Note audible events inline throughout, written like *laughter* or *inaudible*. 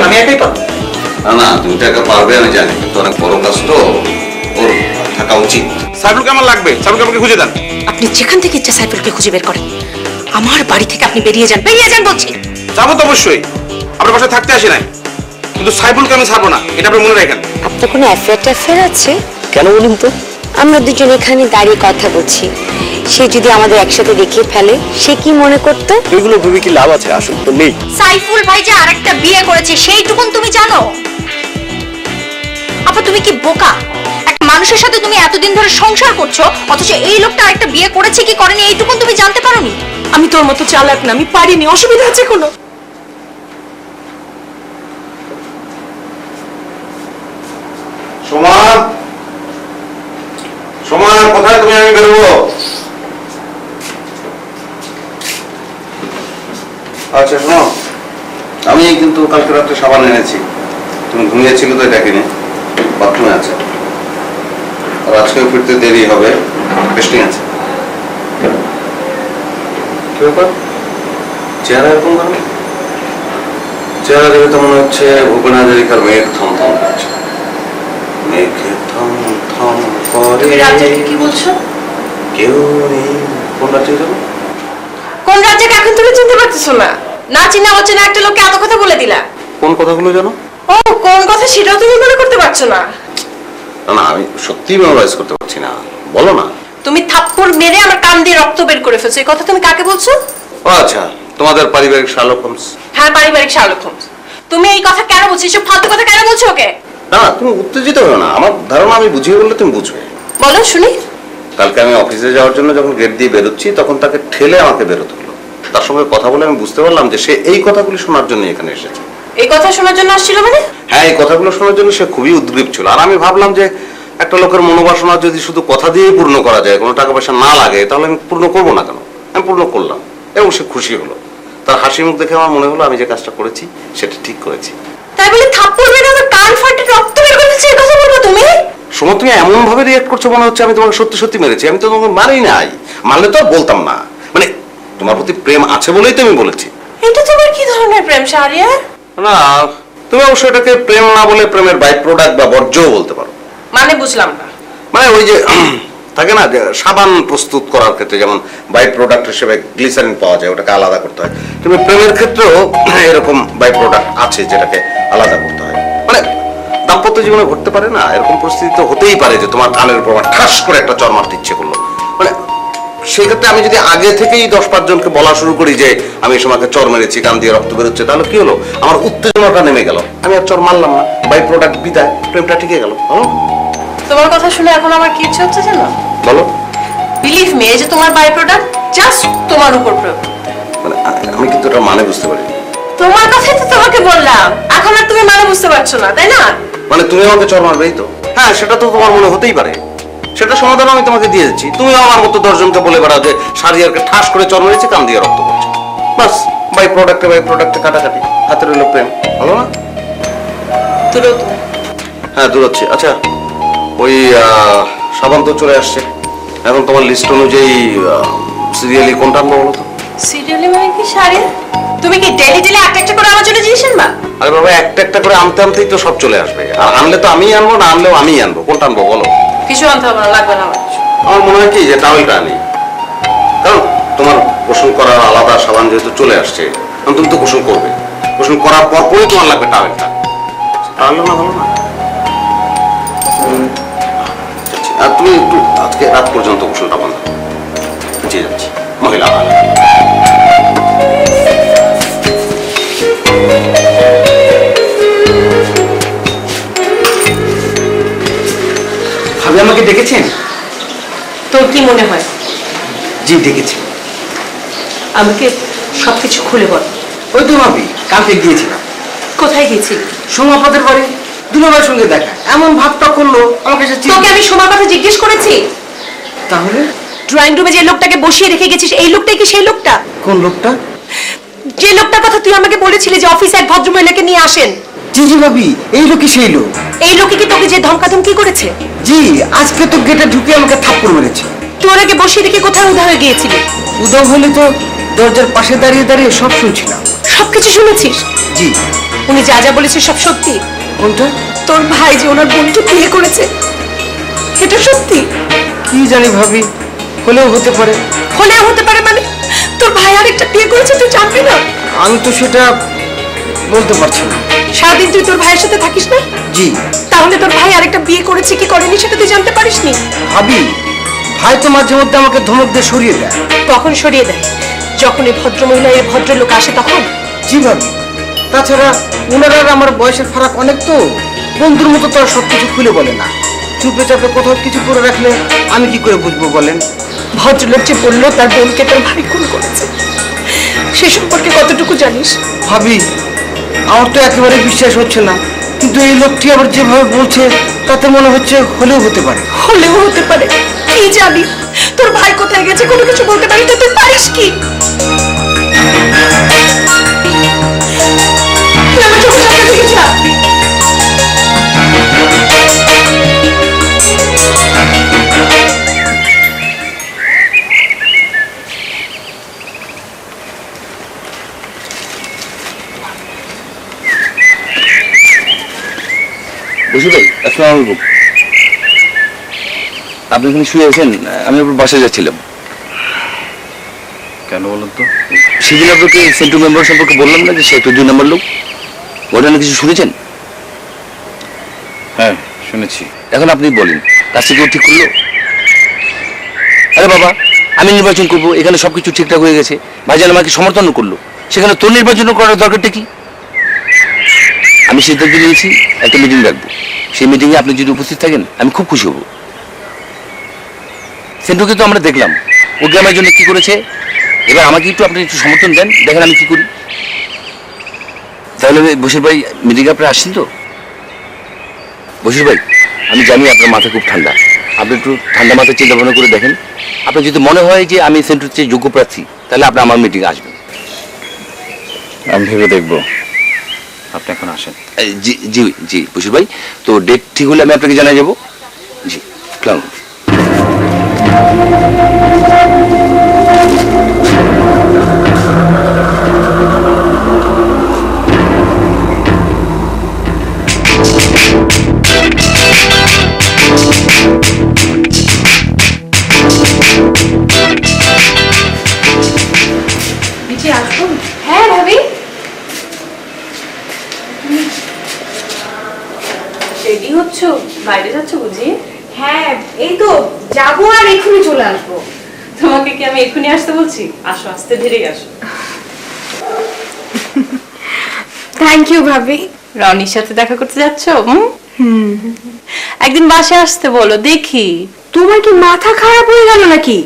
ওকে তো লাগবে না আমি একাই পারব। না না তুমি তো একা পারবে আমি জানি। কিন্তু অনেক বড় কাজ তো ওর থাকা উচিত। সাইফুল কেমন লাগবে সাইফুলকে আমাকে খুঁজে দেন। আপনি যেখান থেকে ইচ্ছা সাইফুলকে খুঁজে বের করেন। আমার বাড়ি থেকে আপনি বেরিয়ে যান বেরিয়ে যান বলছি। যাব তো অবশ্যই। আপনার বাসায় থাকতে আসি নাই। কিন্তু সাইফুলকে আমি ছাড়বো না এটা আপনি মনে রাখেন। আপনার কোনো অ্যাফেয়ার ট্যাফেয়ার আছে? কেন বলুন তো? আমরা দুজন এখানে দাঁড়িয়ে কথা বলছি। সে যদি আমাদের একসাথে দেখে ফেলে সে কি মনে করতো? এগুলো ভেবে কি লাভ আছে? আসল তো নেই। সাইফুল ভাই যে আরেকটা বিয়ে করেছে সেইটুকুন তুমি জানো? আপা তুমি কি বোকা? একটা মানুষের সাথে তুমি এতদিন ধরে সংসার করছ অথচ এই লোকটা আরেকটা বিয়ে করেছে কি করেনি এইটুকুন তুমি জানতে পারোনি? আমি তোর মতো চালাক না আমি পারিনি অসুবিধা আছে কোনো সোমা সোমা কোথায় তুমি আমি বেরোবো আচ্ছা শোনো আমি কিন্তু কালকে রাত্রে সাবান এনেছি। তুমি ঘুমিয়েছিলে তো দেখিনি বাথরুমে আছে। আর আজকেও ফিরতে দেরি হবে। টেস্টিং আছে। কি ব্যাপার? চেহারা এরকম কেন? চেহারা দেখে তো মনে হচ্ছে ভূপেন হাজারিকার মেঘ থম থম করছে। মেঘে থম থম করে কি বলছো? কেউ নেই। কোন রাজ্যে যাব? কোন রাজ্যকে এখন তুমি চিনতে পারতেছো না? না চিনা হচ্ছে না একটা লোককে এত কথা বলে দিলা। কোন কথাগুলো জানো? ও কোন কথা সেটাও তুমি মনে করতে পারছ না। না না আমি সত্যি মেমোরাইজ করতে পারছি না। বলো না। তুমি থাপ্পড় মেরে আমার কান দিয়ে রক্ত বের করে ফেলছো। এই কথা তুমি কাকে বলছো? ও আচ্ছা তোমাদের পারিবারিক শালক হোমস হ্যাঁ পারিবারিক শালক হোমস তুমি এই কথা কেন বলছো? এসব ফালতু কথা কেন বলছো ওকে? না না তুমি উত্তেজিত হও না। আমার ধারণা আমি বুঝিয়ে বললে তুমি বুঝবে। বলো শুনি। কালকে আমি অফিসে যাওয়ার জন্য যখন গেট দিয়ে বেরোচ্ছি তখন তাকে ঠেলে আমাকে বেরোতে হলো। তার সঙ্গে কথা বলে আমি বুঝতে পারলাম যে সে এই কথাগুলি শোনার জন্য এখানে এসেছে। এই কথা শোনার জন্য আসছিল মানে? হ্যাঁ এই কথাগুলো শোনার জন্য সে খুবই উদ্গ্রীব ছিল। আর আমি ভাবলাম যে একটা লোকের মনোবাসনা যদি শুধু কথা দিয়েই পূর্ণ করা যায় কোনো টাকা পয়সা না লাগে তাহলে আমি পূর্ণ করব না কেন? আমি পূর্ণ করলাম এবং সে খুশি হলো। তার হাসি মুখ দেখে আমার মনে হলো আমি যে কাজটা করেছি সেটা ঠিক করেছি। তাই বলে থাপ্পড় মেরে আমার কান ফাটে রক্ত বের করে এই কথা বলব তুমি? সময় তুমি এমন ভাবে রিয়েক্ট করছ মনে হচ্ছে আমি তোমাকে সত্যি সত্যি মেরেছি। আমি তো তোমাকে মারি নাই। মারলে তো আর বলতাম না। মানে তোমার প্রতি প্রেম আছে বলেই তো আমি বলেছি। এটা তোমার কি ধরনের প্রেম শাহরিয়া না তুমি অবশ্য এটাকে প্রেম না বলে প্রেমের বাই প্রোডাক্ট বা বর্জ্যও বলতে পারো। মানে বুঝলাম না। মানে ওই যে থাকে না সাবান প্রস্তুত করার ক্ষেত্রে যেমন বাই প্রোডাক্ট হিসেবে গ্লিসারিন পাওয়া যায় ওটাকে আলাদা করতে হয়। তুমি প্রেমের ক্ষেত্রেও *clears throat* এরকম বাই প্রোডাক্ট আছে যেটাকে আলাদা করতে হয়। মানে দাম্পত্য জীবনে ঘটতে পারে না এরকম পরিস্থিতি তো হতেই পারে যে তোমার কানের উপর ঠাস করে একটা চর মারতে ইচ্ছে করল। মানে সেক্ষেত্রে আমি যদি আগে থেকেই দশ পাঁচ জনকে বলা শুরু করি যে আমি সময়কে চর মেরেছি কান দিয়ে রক্ত বেরোচ্ছে তাহলে কি হলো? আমার উত্তেজনাটা নেমে গেল। আমি আর চর মারলাম না। বাই প্রোডাক্ট বিদায় প্রেমটা টিকে গেল। তোমার কথা শুনে এখন আমার কি ইচ্ছে হচ্ছে জানো? বলো। বিলিভ মি এই যে তোমার বাই প্রোডাক্ট জাস্ট তোমার উপর প্রয়োগ মানে আমি কিন্তু এটা মানে বুঝতে পারি। তোমার কথাই তো তোমাকে বললাম। এখন আর তুমি মানে বুঝতে পারছ না তাই না? মানে তুমি আমাকে চর মারবেই তো। হ্যাঁ সেটা তো তোমার মনে হতেই পারে। সেটা সমাধান আমি তোমাকে দিয়ে দিচ্ছি। তুমি আমার মতো দশজনকে বলে বেড়াও যে সারিয়ারকে ঠাস করে চর মেরেছে কান দিয়ে রক্ত পড়ছে। বাস বাই প্রোডাক্টে বাই প্রোডাক্টে কাটাকাটি। হাতের হলো প্রেম। ভালো না? হ্যাঁ দূরচ্ছি আচ্ছা ওই সাবান তো চলে আসছে। এখন তোমার লিস্ট অনুযায়ী সিরিয়ালি কোনটা আনব বলো তো? সিরিয়ালি মানে কি শাড়ি তুমি কি ডেলি ডেলি একটা একটা করে আমার জন্য জিনিস আনবা? আরে বাবা একটা একটা করে আনতে আনতেই তো সব চলে আসবে। আর আনলে তো আমিই আনব না আনলেও আমিই আনব। কোনটা আনব বলো? কিছু আনতে হবে না লাগবে না আমার কিছু। আমার মনে হয় কি যে টাওয়েলটা আনি কারণ তোমার গোসল করার আলাদা সাবান যেহেতু চলে আসছে কারণ তুমি তো গোসল করবে। গোসল করার পর পরই তোমার লাগবে টাওয়েলটা টাওয়েল না ভালো না। আর তুমি একটু আজকে রাত পর্যন্ত গোসলটা বন্ধ তোর কি মনে হয়? জি ডেকেছি আমাকে সবকিছু খুলে বল। ওই তো ভাবি কালকে গিয়েছিলাম। কোথায় গেছিলি সোমাপাতের বাড়ি দুলাভাইয়ের সঙ্গে দেখা। এমন ভাবটা করল আমাকে সে চিন- তোকে আমি সোমার কথা জিজ্ঞেস করেছি? তাহলে? ড্রয়িং রুমে যে লোকটাকে বসিয়ে রেখে গেছিস এই লোকটাই কি সেই লোকটা? কোন লোকটা? যে লোকটার কথা তুই আমাকে বলেছিলি যে অফিসে এক ভদ্রমহিলাকে নিয়ে আসেন। জি জি ভাবি এই লোকই সেই লোক। এই লোকে কি তোকে যে ধমকাধমকি করেছে? জি আজকে তো গেটে ঢুকে আমাকে থাপ্পড় মেরেছে। তুই ওনাকে বসিয়ে রেখে কোথায় উধা হয়ে গিয়েছিলি? উদম হলে তো দরজার পাশে দাঁড়িয়ে দাঁড়িয়ে সব শুনছিলাম। সবকিছু শুনেছিস? জি। উনি যা যা বলেছে সব সত্যি। কোনটা? তোর ভাই যে ওনার বোনকে বিয়ে করেছে এটা সত্যি? কি জানি ভাবি হলেও হতে পারে। হলেও হতে পারে মানে? তোর ভাই আরেকটা বিয়ে করেছে তুই জানবি না? আমি তো সেটা বলতে পারছি না। সারাদিন তুই তোর ভাইয়ের সাথে থাকিস না? জি। তাহলে তোর ভাই আরেকটা বিয়ে করেছে কি করেনি সেটা তুই জানতে পারিসনি? ভাবি ভাই তো মাঝে মধ্যে আমাকে ধমক দিয়ে সরিয়ে দেয়। তখন সরিয়ে দেয়। যখন এই ভদ্রমহিলা এই ভদ্রলোক আসে তখন? জি ভাবি। তাছাড়া ওনারা আর আমার বয়সের ফারাক অনেক তো। বন্ধুর মতো তো আর সব কিছু খুলে বলে না। চুপে চাপে কোথাও কিছু করে রাখলে আমি কি করে বুঝব বলেন? ভদ্রলোক যে বলল তার বোনকে তোর ভাই খুন করেছে। সে সম্পর্কে কতটুকু জানিস? ভাবি আমার তো একেবারে বিশ্বাস হচ্ছে না। কিন্তু এই লোকটি আবার যেভাবে বলছে, তাতে মনে হচ্ছে হলেও হতে পারে। হলেও হতে পারে। কি জানি তোর ভাই কোথায় গেছে কোনো কিছু বলতে পারি তো তুই পারিস কি? তুই আমার বসু ভাই আসসালামু আলাইকুম। আপনি এখানে শুয়ে আছেন? আমি আপনার বাসায় যাচ্ছিলাম। কেন বলুন তো? সেদিন আপনাকে সেন্টু মেম্বার সম্পর্কে বললাম না যে সে একটা দুই নম্বর লোক? ঘটনা কিছু শুনেছেন? হ্যাঁ শুনেছি। এখন আপনি বলেন কাজটা কেউ ঠিক করল? আরে বাবা আমি নির্বাচন করব এখানে সবকিছু ঠিকঠাক হয়ে গেছে। ভাইজান আমাকে সমর্থন করল। সেখানে তোর নির্বাচন করার দরকারটা কি? আমি সিদ্ধান্ত নিয়েছি একটা মিটিং রাখব। সেই মিটিংয়ে আপনি যদি উপস্থিত থাকেন, আমি খুব খুশি হব। সেন্টুকে তো আমরা দেখলাম। ও গ্রামের জন্য কি করেছে? এবার আমাকে একটু আপনি একটু সমর্থন দেন, দেখেন আমি কি করি। তাহলে বসির ভাই মিটিংয়ে আপনি আসছেন তো? বসির ভাই, আমি জানি আপনার মাথা খুব ঠান্ডা। আপনি একটু ঠান্ডা মাথায় চিন্তা ভাবনা করে দেখেন। আপনার যদি মনে হয় যে আমি সেন্টুর চেয়ে যোগ্য প্রার্থী, তাহলে আপনি আমার মিটিংয়ে আসবেন। আমি ভেবে দেখব। আপনি এখন আসেন। জি জি জি, বসির ভাই, তো ডেট ঠিক হলে আমি আপনাকে জানিয়ে যাব। জি কেমন এক্ষুনি আসতে বলছি। আসো আসতে ধীরেই আসো। থ্যাংক ইউ ভাবি। রনির সাথে দেখা করতে যাচ্ছ? হুম? একদিন বাসে আসতে বলো দেখি। তোমার কি মাথা খারাপ হয়ে গেল নাকি?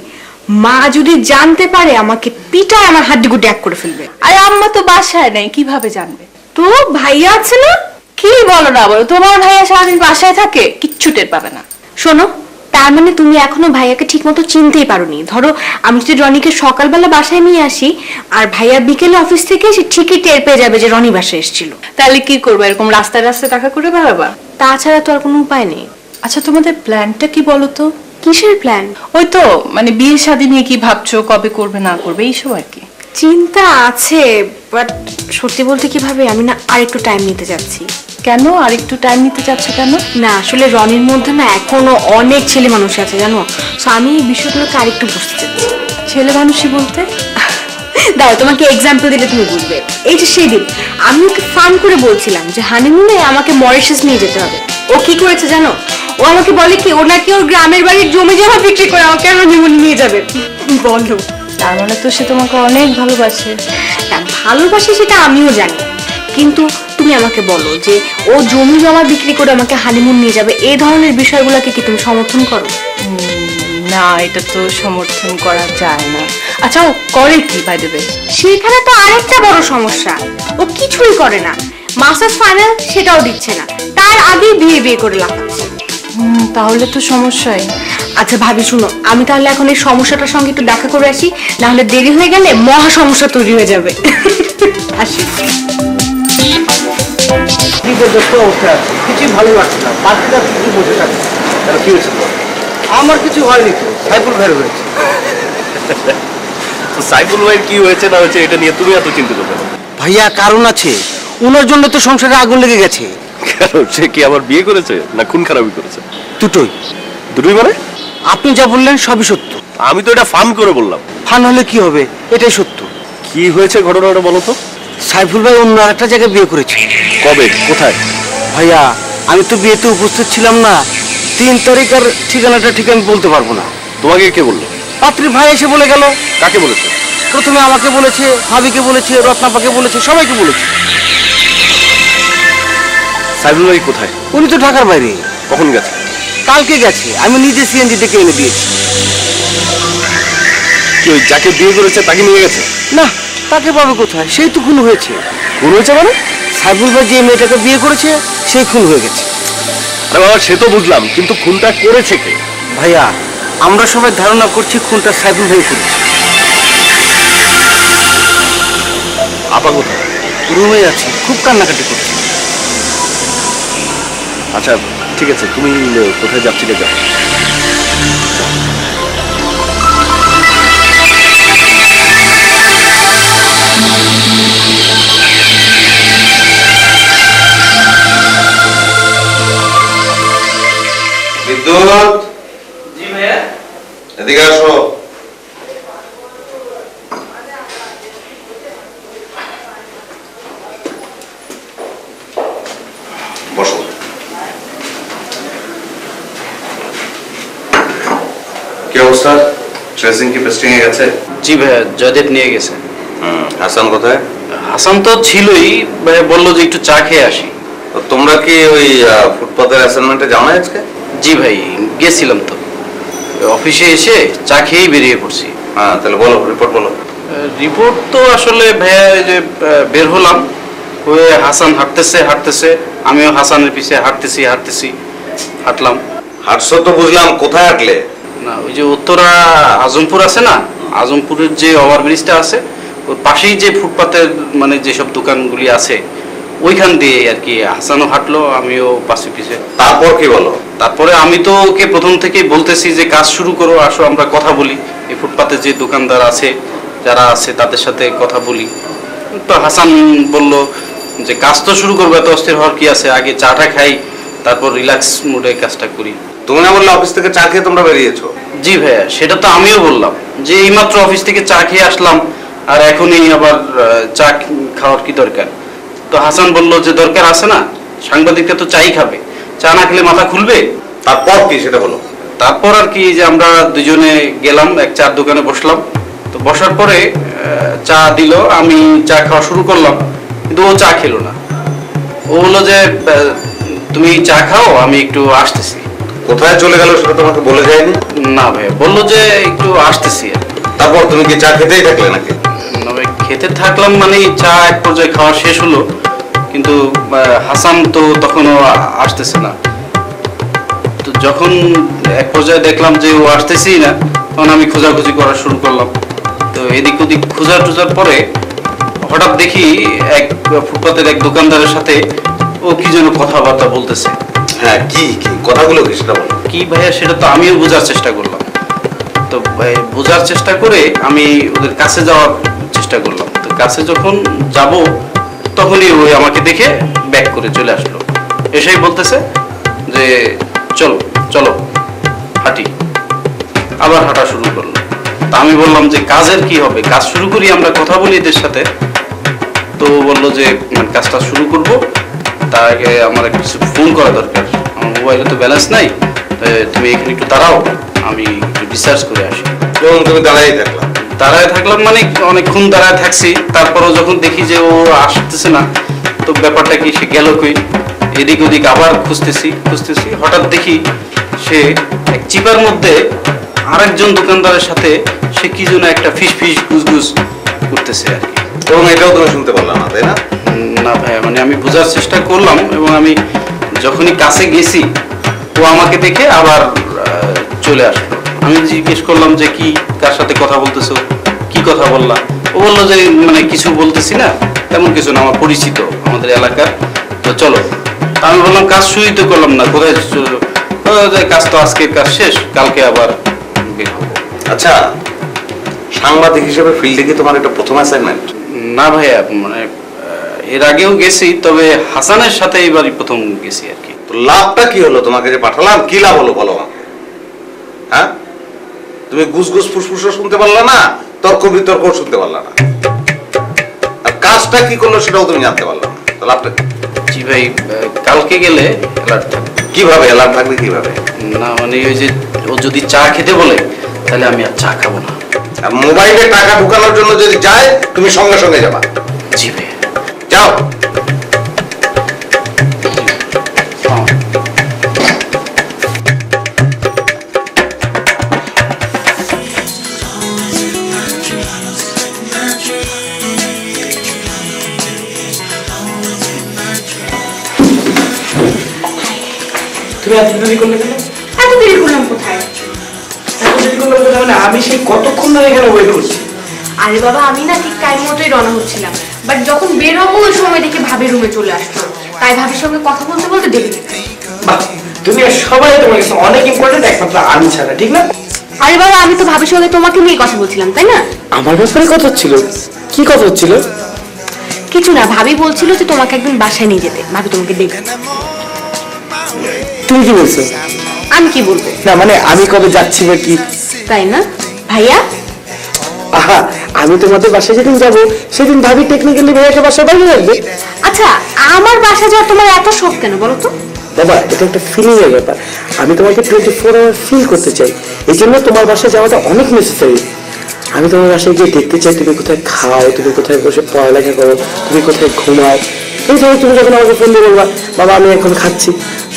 মা যদি জানতে পারে আমাকে পিটায় আমার হাড্ডি গুটি এক করে ফেলবে। আরে আম্মা তো বাসায় নেই কীভাবে জানবে? তো ভাইয়া আছে না? কি বলো না বলো তোমার ভাইয়া সারাদিন বাসায় থাকে কিচ্ছু টের পাবে না। শোনো তার মানে তুমি এখনও ভাইয়াকে ঠিকমতো চিনতেই পারোনি। ধরো আমি যদি রনিকে সকালবেলা বাসায় নিয়ে আসি আর ভাইয়া বিকেলে অফিস থেকে সে ঠিকই টের পেয়ে যাবে যে রনি বাসায় এসেছিল। তাহলে কি করব? এরকম রাস্তায় রাস্তায় দেখা করে বেড়াবা তাছাড়া তো আর কোনো উপায় নেই। আচ্ছা তোমাদের প্ল্যানটা কি বলো তো কিসের প্ল্যান ওই তো মানে বিয়ে শাদী নিয়ে কি ভাবছ? কবে করবে না করবে? এইসব আর কি। চিন্তা আছে বাট সত্যি বলতে কীভাবে আমি না আর একটু টাইম নিতে যাচ্ছি কেন? আর একটু টাইম নিতে চাচ্ছ কেন? না আসলে রনির মধ্যে না এখনও অনেক ছেলে মানুষ আছে জানো? সো আমি এই বিষয়গুলোকে আরেকটু বুঝতে চাচ্ছি। ছেলে মানুষই বলতে? *laughs* দাও তোমাকে এক্সাম্পল দিলে তুমি বুঝবে। এই যে সেদিন আমি ওকে ফান করে বলছিলাম যে হানিমুনে আমাকে মরিশাস নিয়ে যেতে হবে। ও কি করেছে জানো? ও আমাকে বলে কি ও নাকি ওর গ্রামের বাড়ির জমি জমা বিক্রি করে আমাকে হানিমুনে নিয়ে যাবে? বলো। তার মানে তো সে তোমাকে অনেক ভালোবাসে। ভালোবাসি সেটা আমিও জানি। কিন্তু তুমি আমাকে বলো যে ও জমি জমা বিক্রি করে আমাকে হানিমুন নিয়ে যাবে এই ধরনের বিষয়গুলোকে কি তুমি সমর্থন করো? না এটা তো সমর্থন করা যায় না। আচ্ছা ও করে কি বাই দেবে সেখানে তো আরেকটা বড় সমস্যা। ও কিছুই করে না। মাস্টার্স ফাইনাল সেটাও দিচ্ছে না। তার আগেই বিয়ে বিয়ে করে লাফাচ্ছে। তাহলে তো সমস্যাই। আচ্ছা ভাবি শুনো আমি তাহলে এখন এই সমস্যাটার সঙ্গে একটু দেখা করে আসি না হলে দেরি হয়ে গেলে মহা সমস্যা তৈরি হয়ে যাবে। আসি। বিপর্যস্ত অবস্থায় আছে কিছুই ভালো লাগছে না। বাকিটা কিছু বসে থাকছে তাহলে কি হয়েছে আমার কিছু হয়নি তো। সাইফুল ভাইয়ের হয়েছে। সাইফুল ভাইয়ের কি হয়েছে না হয়েছে এটা নিয়ে তুমি এত চিন্তিত কেন? ভাইয়া কারণ আছে। ওনার জন্য তো সংসারে আগুন লেগে গেছে। কেন? সে কি আবার বিয়ে করেছে না খুন খারাপি করেছে? দুটোই। দুটোই মানে? আপনি যা বললেন সবই সত্য। আমি তো এটা ফান করে বললাম। ফান হলে কি হবে? এটাই সত্য। কি হয়েছে ঘটনাটা বলো তো? সাইফুল ভাই অন্য আরেকটা জায়গায় বিয়ে করেছে। কবে? কোথায়? ভাইয়া আমি তো বিয়েতে উপস্থিত ছিলাম না। তিন তারিখ আর ঠিকানাটা ঠিক আমি বলতে পারব না। তোমাকে কে বলল? পাত্রী ভাই এসে বলে গেল। কাকে বলেছে? প্রথমে আমাকে বলেছে ভাবিকে বলেছে রত্নাপাকে বলেছে সবাইকে বলেছে। সাইফুল ভাই কোথায়? উনি তো ঢাকার বাইরে। কখন গেছে? কালকে গেছে। আমি নিজে সিএনজি থেকে এনে দিয়েছি। কি ওই যাকে বিয়ে করেছে তাকে নিয়ে গেছে? না তাকে পাবে কোথায়? সেই তো খুন হয়েছে। খুন হয়েছে মানে? সাইফুল ভাই যে মেয়েটাকে বিয়ে করেছে সেই খুন হয়ে গেছে। আরে বাবা সে তো বুঝলাম কিন্তু খুনটা করেছে কে? ভাইয়া আমরা সবাই ধারণা করছি খুনটা সাইফুল ভাই করেছে। আপা কোথায়? রুমে আছে খুব কান্নাকাটি করছে। আচ্ছা ঠিক আছে তুমি কোথায় যাচ্ছি যাও বিদ্যুৎ? জি ভাইয়া। এদিকে আসো বসো কি অবস্থা ট্রেসিং কি পেস্টিং এ গেছে? জি ভাইয়া জয়দেব নিয়ে গেছে। হুম হাসান কোথায়? হাসান তো ছিলই ভাইয়া বলল যে একটু চা খেয়ে আসি। তো তোমরা কি ওই আহ, ফুটপাতের অ্যাসাইনমেন্টে যাও না আজকে? জি ভাই গেছিলাম তো। অফিসে এসে চা খেয়েই বেরিয়ে পড়ছি। হ্যাঁ তাহলে বলো রিপোর্ট বলো। রিপোর্ট তো আসলে ভাইয়া যে বের হলাম। হয়ে হাসান হাঁটতেছে হাঁটতেছে। আমিও হাসানের পিছে হাঁটতেছি হাঁটতেছি হাঁটলাম। হাঁটছো তো বুঝলাম কোথায় হাঁটলে? না ওই যে উত্তরা আজমপুর আছে না আজমপুরের যে ওভারব্রিজটা আছে ওর পাশেই যে ফুটপাতের মানে যেসব দোকানগুলি আছে ওইখান দিয়ে আর কি হাসানও হাঁটলো আমিও পাশে পিছে। তারপর কি বলো? তারপরে আমি তো ওকে প্রথম থেকেই বলতেছি যে কাজ শুরু করো আসো আমরা কথা বলি। এই ফুটপাতে যে দোকানদার আছে যারা আছে তাদের সাথে কথা বলি। তো হাসান বলল যে কাজ তো শুরু করব এত অস্থির হওয়ার কি আছে? আগে চাটা খাই তারপর রিল্যাক্স মুডে কাজটা করি। তুমি না বললে অফিস থেকে চা খেয়ে তোমরা বেরিয়েছো? জি ভাইয়া সেটা তো আমিও বললাম যে এইমাত্র অফিস থেকে চা খেয়ে আসলাম আর এখনই আবার চা খাওয়ার কি দরকার? তো হাসান বলল যে দরকার আছে না সাংবাদিকটা তো চাই খাবে। চা না খেলে মাথা খুলবে? তারপর কি সেটা বলো। তারপর আর কি যে আমরা দুজনে গেলাম এক চার দোকানে বসলাম। তো বসার পরে চা দিল আমি চা খাওয়া শুরু করলাম কিন্তু ও চা খেলো না। ও বলল যে তুমি চা খাও আমি একটু আসতেছি। কোথায় চলে গেল সেটা তোমাকে বলে যায়নি? না ভাই বলল যে একটু আসতেছি তারপর তুমি কি চা খেতেই থাকলে নাকি? না ভাই, খেতে থাকলাম মানে চা এক পর্যায়ে খাওয়া শেষ হলো কিন্তু হাসান তো তখনও আসতেছে না। তো যখন এক পর্যায়ে দেখলাম যে ও আসতেছেই না তখন আমি খোঁজাখুঁজি করা শুরু করলাম। তো এদিক ওদিক খোঁজা টুজার পরে হঠাৎ দেখি এক ফুটপাতের এক দোকানদারের সাথে ও কি যেন কথাবার্তা বলতেছে। হ্যাঁ কি কি? কথাগুলো কি সেটা বলো। কি ভাইয়া, সেটা তো আমিও বোঝার চেষ্টা করলাম। তো বোঝার চেষ্টা করে আমি ওদের কাছে যাওয়ার চেষ্টা করলাম। তো কাছে যখন যাব, তখনই ওই আমাকে দেখে ব্যাক করে চলে আসলো। এসেই বলতেছে যে, চলো চলো, হাঁটি। আবার হাঁটা শুরু করল। তা আমি বললাম যে, কাজের কি হবে? কাজ শুরু করি, আমরা কথা বলি এদের সাথে। তো বলল যে, কাজটা শুরু করব তার আগে আমার কিছু ফোন করা দরকার। আমার মোবাইলে তো ব্যালেন্স নাই তুমি এখানে একটু দাঁড়াও আমি একটু রিসার্চ করে আসি। এবং তুমি দাঁড়াই থাকলাম দাঁড়ায় থাকলাম মানে অনেকক্ষণ দাঁড়ায় থাকছি তারপরেও যখন দেখি যে ও আসতেছে না তো ব্যাপারটা কি সে গেল কই? এদিক ওদিক আবার খুঁজতেছি খুঁজতেছি হঠাৎ দেখি সে এক চিপার মধ্যে আরেকজন দোকানদারের সাথে সে কি যেন একটা ফিস ফিস গুজগুজ করতেছে আর কি। এবং এটাও তুমি শুনতে পারলাম না তাই না? মানে আমি বোঝার চেষ্টা করলাম এবং আমি যখনই কাছে গেছি ও আমাকে দেখে আবার চলে আসলো। আমি জিজ্ঞেস করলাম যে কি কার সাথে কথা বলতেছো? কি কথা বললাম ও বলল যে মানে কিছু বলতেছি না তেমন কিছু না আমার পরিচিত আমাদের এলাকার। তো চলো। আমি বললাম কাজ শুরুই তো করলাম না কোথায় কাজ তো আজকের কাজ শেষ কালকে আবার আচ্ছা সাংবাদিক হিসেবে ফিল্ডে কি তোমার একটা প্রথম অ্যাসাইনমেন্ট না ভাইয়া মানে এর আগেও গেছি তবে হাসানের সাথে এবারই প্রথম গেছি আর কি। তো লাভটা কি হলো? তোমাকে যে পাঠালাম কি লাভ হলো বলো আমাকে? হ্যাঁ? তুমি গুস গুস ফুসফুসও শুনতে পারলা না তর্ক বিতর্ক শুনতে পারলা না। আর কাজটা কি করল সেটাও তুমি জানতে পারলা না। তো লাভটা কি? জি ভাই কালকে গেলে alert থাকব। কীভাবে? লাভ থাকবে কীভাবে? না মানে ওই যে ও যদি চা খেতে বলে তাহলে আমি আর চা খাব না। আর মোবাইলে টাকা ঢুকানোর জন্য যদি যায় তুমি সঙ্গে সঙ্গে যাবা। জি ভাই। যাও। তুমি এত দেরি করলে কেন? এত দেরি করলাম কোথায়? এত দেরি কোথায় মানে আমি সেই কতক্ষণ ধরে এখানে ওয়েট করছি? আরে বাবা আমি না ঠিক টাইম মতোই রওনা হচ্ছিলাম। বাট যখন বের হব ওই সময় দেখে ভাবি রুমে চলে আসতো তাই ভাবির সঙ্গে কথা বলতে বলতে দেরি গেছে। তুমি সবাই তোমার কাছে অনেক ইম্পর্টেন্ট একমাত্র আমি ছাড়া ঠিক না? আরে বাবা আমি তো ভাবির সঙ্গে তোমাকে নিয়ে কথা বলছিলাম তাই না? আমার ব্যাপারে কথা হচ্ছিল। কি কথা হচ্ছিল? কিছু না ভাবি বলছিল যে তোমাকে একদিন বাসায় নিয়ে যেতে। ভাবি তোমাকে দেখবে। তুমি কি বলছো? আমি কি বলব? না মানে আমি কবে যাচ্ছি বা কি? তাই না? ভাইয়া? আহা আমি তোমাদের বাসায় যেদিন যাব সেদিন ভাবি টেকনিক্যালি ভাইয়াকে বাসায় বাইরে রাখবে। আচ্ছা আমার বাসা যাওয়ার তোমার এত শখ কেন বলো তো? বাবা এটা একটা ফিলিং এর ব্যাপার। আমি তোমাকে টোয়েন্টি ফোর আওয়ার ফিল করতে চাই। এই জন্য তোমার বাসায় যাওয়াটা অনেক নেসেসারি আমি তোমার বাসায় গিয়ে দেখতে চাই তুমি কোথায় খাও তুমি কোথায় বসে পড়ালেখা করো তুমি কোথায় ঘুমাও। এই ধরো তুমি যখন আমাকে ফোন দিয়ে বলবা বাবা আমি এখন খাচ্ছি।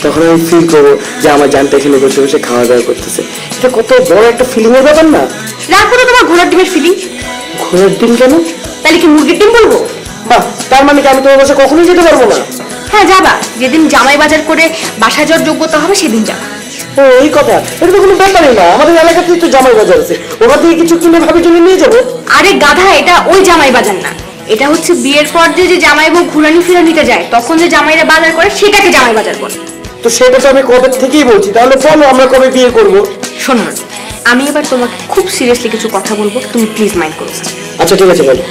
তখন আমি ফিল করব যে আমার জানটা এখানে বসে বসে খাওয়া দাওয়া করতেছে। এটা কত বড় একটা ফিলিং এর ব্যাপার না? রাখো তোমার ঘোড়ার ডিমের ফিলিং ঘোরার ডিম কেন? তাহলে কি মুরগির ডিম বলব? বাহ তার মানে কি আমি তোমার বাসায় কখনোই যেতে পারব না? হ্যাঁ যাবা। যেদিন জামাই বাজার করে বাসা যাওয়ার যোগ্যতা হবে সেদিন যাবা। ও এই কথা। এটা তো কোনো ব্যাপারই না। আমাদের এলাকাতেই তো জামাই বাজার আছে। ওখান থেকে কিছু কিনে ভাবির জন্য নিয়ে যাব। আরে গাধা এটা ওই জামাই বাজার না। এটা হচ্ছে বিয়ের পর যে যে জামাই বউ ঘুরানি ফিরানিতে যায় তখন যে জামাইরা বাজার করে সেটাকে জামাই বাজার বলে। তো সেটা তো আমি কবে থেকেই বলছি। তাহলে বলো আমরা কবে বিয়ে করব? শোনো না, আমি এবার তোমাকে খুব সিরিয়াসলি কিছু কথা বলব তুমি প্লিজ মাইন্ড করো। আচ্ছা ঠিক আছে বলো।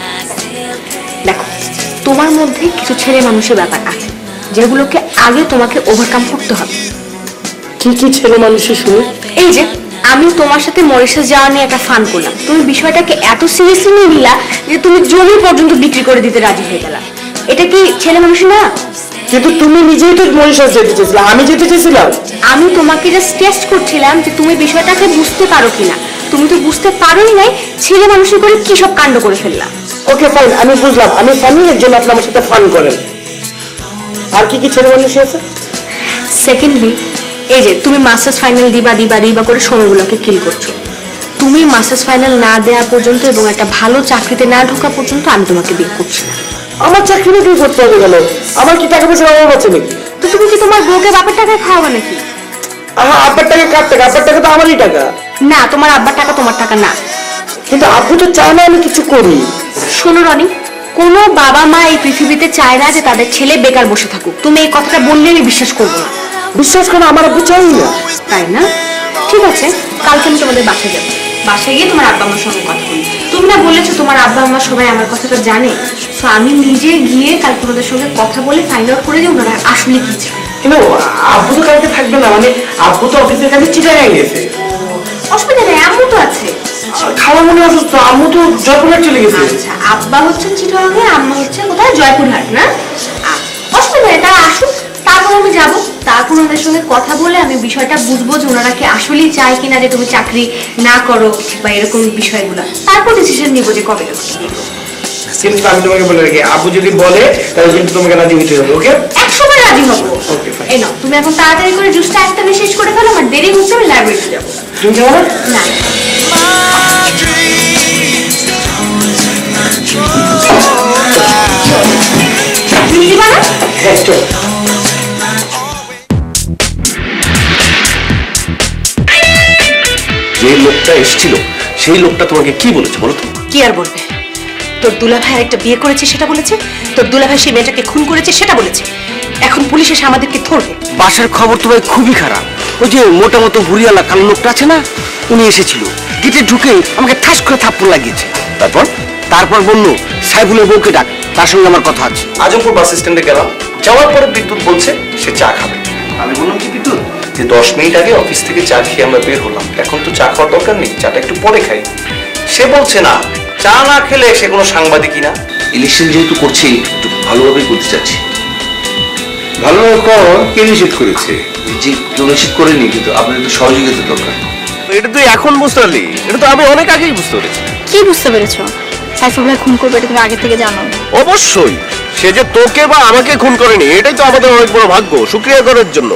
দেখো তোমার মধ্যে কিছু ছেলে মানুষের ব্যাপার আছে যেগুলোকে আগে তোমাকে ওভারকাম করতে হবে। কি কি ছেলে মানুষের শুনে? এই যে আমি তোমার সাথে মরিশাস যাওয়া নিয়ে একটা ফান করলাম। তুমি বিষয়টাকে এত সিরিয়াসলি নিয়ে নিলা যে তুমি জমি পর্যন্ত বিক্রি করে দিতে রাজি হয়ে গেলা। এটা কি ছেলে মানুষ না? কিন্তু তুমি নিজেই তো মরিশাস যেতে চেয়েছিলে আমি যেতে চেয়েছিলাম। আমি তোমাকে জাস্ট টেস্ট করছিলাম যে তুমি বিষয়টাকে বুঝতে পারো কিনা। তুমি তো বুঝতে পারোই নাই ছেলে মানুষের করে কি সব কাণ্ড করে ফেললাম। ওকে ফাইন আমি বুঝলাম আমি এর জন্য আপনি আমার সাথে ফান করেন। আর কি কি ছেলে মানুষ আছে? সেকেন্ডলি এই যে তুমি মাস্টার্স ফাইনাল দিবা দিবা দিবা করে সময়গুলোকে কিল করছ। তুমি মাস্টার্স ফাইনাল না দেওয়া পর্যন্ত এবং একটা ভালো চাকরিতে না ঢোকা পর্যন্ত আমি তোমাকে বিয়ে করছি না। আমার চাকরি কি করতে হবে গেল আমার কি টাকা পয়সা অভাব আছে নাকি? তো তুমি কি তোমার বউকে বাপের টাকায় খাওয়াবে নাকি? আহা আব্বার টাকা কার টাকা? আব্বার টাকা তো আমারই টাকা। না তোমার আব্বার টাকা তোমার টাকা না। কিন্তু আব্বু তো চায় না আমি কিছু করি। শোনো রনি কোনো বাবা মা এই পৃথিবীতে চায় না যে তাদের ছেলে বেকার বসে থাকুক। তুমি এই কথাটা বললে আমি বিশ্বাস করব না। বিশ্বাস করো আমার আব্বু চাই না। তাই না? ঠিক আছে কালকে আমি তোমাদের বাসায় যাব। বাসায় গিয়ে তোমার আব্বা আমার সঙ্গে কথা বলি তুমি না বলেছ তোমার আব্বা আমার সবাই আমার কথাটা জানে। তো আমি নিজে গিয়ে কালকে ওনাদের সঙ্গে কথা বলে ফাইন্ড আউট করে যে ওনারা আসলে কি চায় কিন্তু আব্বু তো কালকে থাকবে না মানে আব্বু তো অফিসের কাছে চিটাগাং গেছে। অসুবিধা নেই আম্মু তো আছে। খাওয়া মনে অসুস্থ আম্মু তো জয়পুরহাট চলে গেছে। আচ্ছা আব্বা হচ্ছেন আম্মা হচ্ছে কোথায়? জয়পুরহাট না? অসুবিধা নেই তারা আসুক তারপর আমি যাব। তারপর ওনাদের সঙ্গে কথা বলে আমি বিষয়টা বুঝব যে ওনারা কি আসলেই চায় কিনা যে তুমি চাকরি না করো বা এরকম বিষয়গুলো। তারপর ডিসিশন নিবো যে কবে। কিন্তু আমি তোমাকে বলে রাখি আব্বু যদি বলে তাহলে কিন্তু তোমাকে রাজি হতে হবে ওকে? একসময় রাজি হব। Fine. এই নাও তুমি এখন তাড়াতাড়ি করে জুসটা একটা শেষ করে ফেলো আমার দেরি হচ্ছে আমি লাইব্রেরিতে যাব। তুমি কেমন না? তুমি দিবা না হ্যাঁ চল। যে লোকটা এসেছিল সেই লোকটা তোমাকে কি বলেছে বলো তো? কি আর বলবে? তোর দুলাভাই একটা বিয়ে করেছে সেটা বলেছে? তোর দুলাভাই সেই মেয়েটাকে খুন করেছে সেটা বলেছে? এখন পুলিশ এসে আমাদেরকে ধরবে। বাসার খবর তো ভাই খুবই খারাপ। ওই যে মোটা মতো ভুরিয়ালা কালো লোকটা আছে না উনি এসেছিল। গেটে ঢুকে আমাকে ঠাস করে থাপ্পড় লাগিয়েছে। তারপর? তারপর বলল সাইফুলের বউকে ডাক তার সঙ্গে আমার কথা আছে। আজমপুর বাস স্ট্যান্ডে গেলাম যাওয়ার পরে বিদ্যুৎ বলছে সে চা খাবে। আমি বললাম কি বিদ্যুৎ? যে দশ মিনিট আগে অফিস থেকে চা খেয়ে আমরা বের হলাম। এখন তো চা খাওয়ার দরকার নেই চাটা একটু পরে খাই। সে বলছে না চা না খেলে সে কোনো সাংবাদিকই না। ইলেকশন যেহেতু করছি একটু ভালোভাবেই করতে চাচ্ছি। ভালো কর কে নিষেধ করেছে? যে কেউ নিশ্চিত করেনি কিন্তু আপনার একটু সহযোগিতা দরকার। এটা তুই এখন বুঝতে পারলি? এটা তো আমি অনেক আগেই বুঝতে পেরেছি। কি বুঝতে পেরেছ? সাইফুল ভাই খুন করবে এটা তুমি আগে থেকে জানো। অবশ্যই। সে যে তোকে বা আমাকে খুন করেনি এটাই তো আমাদের অনেক বড় ভাগ্য। শুক্রিয়া করার জন্য।